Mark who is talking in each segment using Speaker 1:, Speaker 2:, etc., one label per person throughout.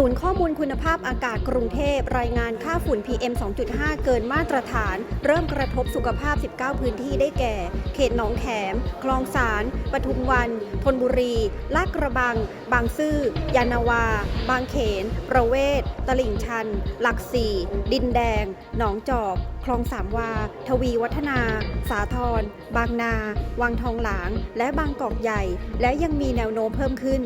Speaker 1: ศูนย์ข้อมูลคุณภาพอากาศกรุงเทพ รายงานค่าฝุ่น PM 2.5 เกินมาตรฐาน เริ่มกระทบสุขภาพ 19 พื้นที่ได้แก่ เขตหนองแขม คลองสาร ปทุมวัน ธนบุรี ลาดกระบัง บางซื่อ ยานาวา บางเขน ประเวศ ตลิ่งชัน หลักสี่ ดินแดง หนองจอกคลองสามวา ทวีวัฒนา สาทร บางนา วังทองหลาง และบางกอกใหญ่ และยังมีแนวโน้มเพิ่มขึ้น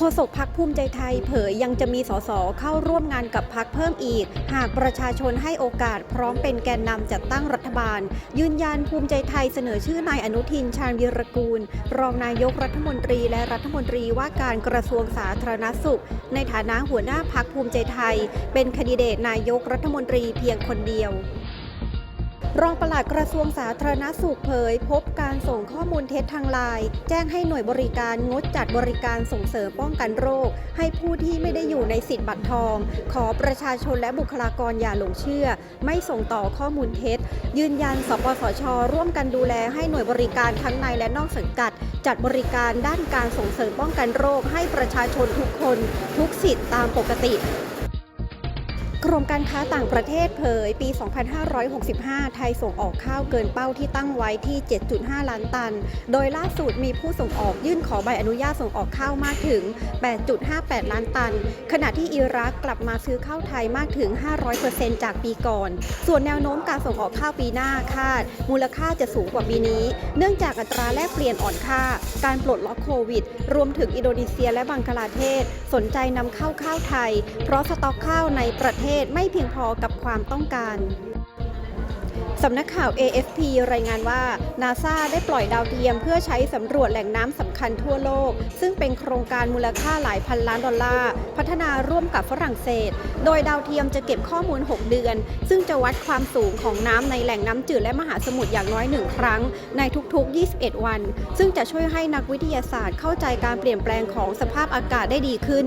Speaker 1: โฆษกพักภูมิใจไทยเผยยังจะมีสสเข้าร่วมงานกับพักเพิ่มอีก หากประชาชนให้โอกาสพร้อมเป็นแกนนำจัดตั้งรัฐบาล ยืนยันภูมิใจไทยเสนอชื่อนายอนุทินชาญวีรกูล รองนายกรัฐมนตรีและรัฐมนตรีว่าการกระทรวงสาธารณสุข ในฐานะหัวหน้าพักภูมิใจไทย เป็นคนดิเดตนายกรัฐมนตรีเพียงคนเดียว รองปลัดกระทรวงสาธารณสุขเผย พบการส่งข้อมูลเท็จทางไลน์แจ้งให้หน่วยบริการงดจัดบริการส่งเสริมป้องกันโรค ให้ผู้ที่ไม่ได้อยู่ในสิทธิ์บัตรทอง ขอประชาชนและบุคลากรอย่าหลงเชื่อ ไม่ส่งต่อข้อมูลเท็จ ยืนยันสปสช ร่วมกันดูแลให้หน่วยบริการทั้งในและนอกสังกัด จัดบริการด้านการส่งเสริมป้องกันโรค ให้ประชาชนทุกคน ทุกสิทธิ์ตามปกติ กรมการค้าต่างประเทศเผย ปี 2565 ไทยส่งออกข้าวเกินเป้าที่ตั้งไว้ที่ 7.5 ล้านตัน โดยล่าสุดมีผู้ส่งออกยื่นขอใบอนุญาตส่งออกข้าวมากถึง 8.58 ล้านตัน ขณะที่อิรักกลับมาซื้อข้าวไทยมากถึง 500%จากปีก่อน ส่วนแนวโน้มการส่งออกข้าวปีหน้าคาด มูลค่าจะสูงกว่าปีนี้ เนื่องจากอัตราแลกเปลี่ยนอ่อนค่า การปลดล็อกโควิด รวมถึงอินโดนีเซียและบังคลาเทศ สนใจนำเข้าข้าวไทย เพราะสต็อกข้าวในประเทศศไม่เพียงพอกับความต้องการสำนักข่าว AFP รายงานว่า นาซาได้ปล่อยดาวเทียมเพื่อใช้สำรวจแหล่งน้ำสำคัญทั่วโลก ซึ่งเป็นโครงการมูลค่าหลายพันล้านดอลลาร์ พัฒนาร่วมกับฝรั่งเศส โดยดาวเทียมจะเก็บข้อมูล 6 เดือน ซึ่งจะวัดความสูงของน้ำในแหล่งน้ำจืดและมหาสมุทรอย่างน้อยหนึ่งครั้ง ในทุกๆ 21 วัน ซึ่งจะช่วยให้นักวิทยาศาสตร์เข้าใจการเปลี่ยนแปลงของสภาพอากาศได้ดีขึ้น